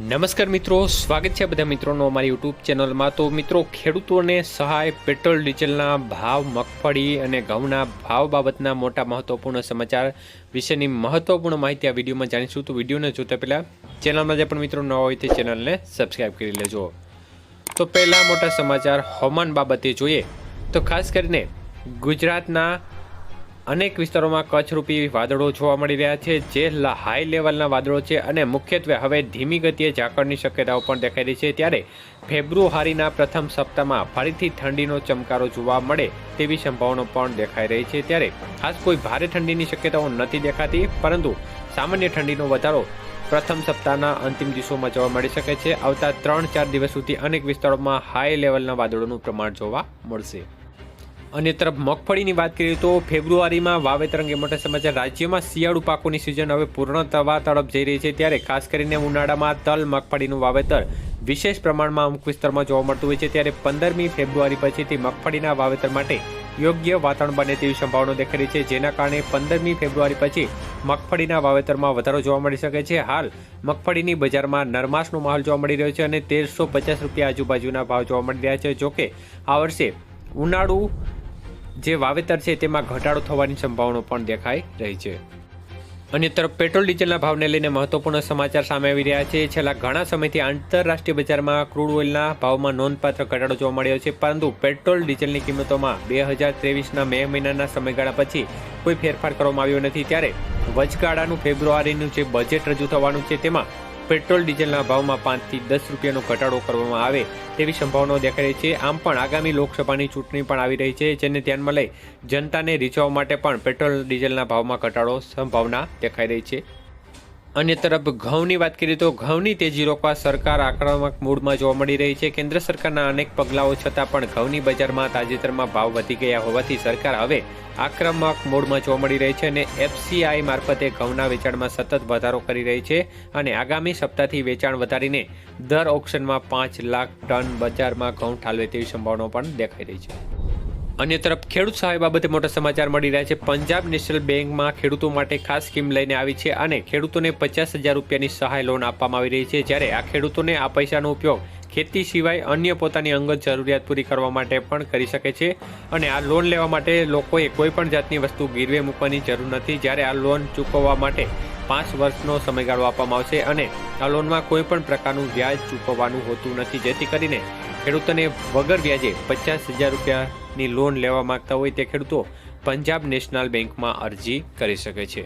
નમસ્કાર મિત્રો, સ્વાગત છે બધા મિત્રોનો અમારી યુટ્યુબ ચેનલમાં. તો મિત્રો, ખેડૂતોને સહાય પેટ્રોલ ડીઝલના ભાવ, મગફળી અને ઘઉંના ભાવ બાબતના મોટા મહત્વપૂર્ણ સમાચાર વિશેની મહત્વપૂર્ણ માહિતી આ વિડીયોમાં જાણીશું. તો વિડીયોને જોતા પહેલાં ચેનલમાં જે પણ મિત્રો ન હોય તે ચેનલને સબસ્ક્રાઈબ કરી લેજો. તો પહેલાં મોટા સમાચાર હવામાન બાબતે જોઈએ. તો ખાસ કરીને ગુજરાતના અનેક વિસ્તારોમાં કચ્છરૂપી વાદળો જોવા મળી રહ્યા છે, જે હાઈ લેવલના વાદળો છે અને મુખ્યત્વે હવે ધીમી ગતિએ ઝાકળની શક્યતાઓ પણ દેખાઈ રહી છે. ત્યારે ફેબ્રુઆરીના પ્રથમ સપ્તાહમાં ફરીથી ઠંડીનો ચમકારો જોવા મળે તેવી સંભાવનાઓ પણ દેખાઈ રહી છે. ત્યારે ખાસ કોઈ ભારે ઠંડીની શક્યતાઓ નથી દેખાતી, પરંતુ સામાન્ય ઠંડીનો વધારો પ્રથમ સપ્તાહના અંતિમ દિવસોમાં જોવા મળી શકે છે. આવતા ત્રણ ચાર દિવસ સુધી અનેક વિસ્તારોમાં હાઈ લેવલના વાદળોનું પ્રમાણ જોવા મળશે. અન્ય તરફ મગફળીની વાત કરીએ તો ફેબ્રુઆરીમાં વાવેતર અંગે મોટા સમાચાર. રાજ્યમાં શિયાળુ પાકોની સિઝન હવે પૂર્ણ થવા તરફ જઈ રહી છે ત્યારે ખાસ કરીને ઉનાળામાં તલ મગફળીનું વાવેતર વિશેષ પ્રમાણમાં અમુક વિસ્તારમાં જોવા મળતું હોય છે. ત્યારે પંદરમી ફેબ્રુઆરી પછીથી મગફળીના વાવેતર માટે યોગ્ય વાતાવરણ બને તેવી સંભાવના દેખાઈ રહી છે. જેના કારણે પંદરમી ફેબ્રુઆરી પછી મગફળીના વાવેતરમાં વધારો જોવા મળી શકે છે. હાલ મગફળીની બજારમાં નરમાશનો માહોલ જોવા મળી રહ્યો છે અને તેરસો પચાસ રૂપિયા આજુબાજુના ભાવ જોવા મળી રહ્યા છે. જોકે આ વર્ષે ઉનાળુ જે વાવેતર છે તેમાં ઘટાડો થવાની સંભાવના પણ દેખાઈ રહી છે. અન્ય તરફ પેટ્રોલ, ડીઝલના ભાવને લઈને મહત્વપૂર્ણ સમાચાર સામે આવી રહ્યા છે. છેલ્લા ઘણા સમયથી આંતરરાષ્ટ્રીય બજારમાં ક્રૂડ ઓઇલના ભાવમાં નોંધપાત્ર ઘટાડો જોવા મળ્યો છે, પરંતુ પેટ્રોલ, ડીઝલની કિંમતોમાં બે હજાર ત્રેવીસના મે મહિનાના સમયગાળા પછી કોઈ ફેરફાર કરવામાં આવ્યો નથી. ત્યારે વચગાળાનું ફેબ્રુઆરીનું જે બજેટ રજૂ થવાનું છે, તેમાં પેટ્રોલ ડીઝલના ભાવમાં પાંચથી દસ રૂપિયાનો ઘટાડો કરવામાં આવે તેવી સંભાવનાઓ દેખાઈ રહી છે. આમ પણ આગામી લોકસભાની ચૂંટણી પણ આવી રહી છે, જેને ધ્યાનમાં લઈ જનતાને રીઝવવા માટે પણ પેટ્રોલ ડીઝલના ભાવમાં ઘટાડો સંભાવના દેખાઈ રહી છે. અન્ય તરફ ઘઉંની વાત કરીએ તો ઘઉંની તેજી રોકવા સરકાર આક્રમક મૂડમાં જોવા મળી રહી છે. કેન્દ્ર સરકારના અનેક પગલાઓ છતાં પણ ઘઉંની બજારમાં તાજેતરમાં ભાવ વધી ગયા હોવાથી સરકાર હવે આક્રમક મૂડમાં જોવા મળી રહી છે અને એફસીઆઈ મારફતે ઘઉંના વેચાણમાં સતત વધારો કરી રહી છે અને આગામી સપ્તાહથી વેચાણ વધારીને દર ઓક્શનમાં પાંચ લાખ ટન બજારમાં ઘઉં ઠાલવે તેવી સંભાવનાઓ પણ દેખાઈ રહી છે. અન્ય તરફ ખેડૂત સહાય બાબતે મોટા સમાચાર મળી રહ્યા છે. પંજાબ નેશનલ બેંકમાં ખેડૂતો માટે ખાસ સ્કીમ લઈને આવી છે અને ખેડૂતોને પચાસ હજાર રૂપિયાની સહાય લોન આપવામાં આવી રહી છે. જ્યારે આ ખેડૂતોને આ પૈસાનો ઉપયોગ ખેતી સિવાય અન્ય પોતાની અંગત જરૂરિયાત પૂરી કરવા માટે પણ કરી શકે છે અને આ લોન લેવા માટે લોકોએ કોઈ પણ જાતની વસ્તુ ગીરવે મૂકવાની જરૂર નથી. જ્યારે આ લોન ચૂકવવા માટે પાંચ વર્ષનો સમયગાળો આપવામાં આવશે અને આ લોનમાં કોઈ પણ પ્રકારનું વ્યાજ ચૂકવવાનું હોતું નથી. જેથી કરીને ખેડૂતોને વગર વ્યાજે પચાસ હજાર રૂપિયાની લોન લેવા માંગતા હોય તે ખેડૂતો પંજાબ નેશનલ બેંકમાં અરજી કરી શકે છે.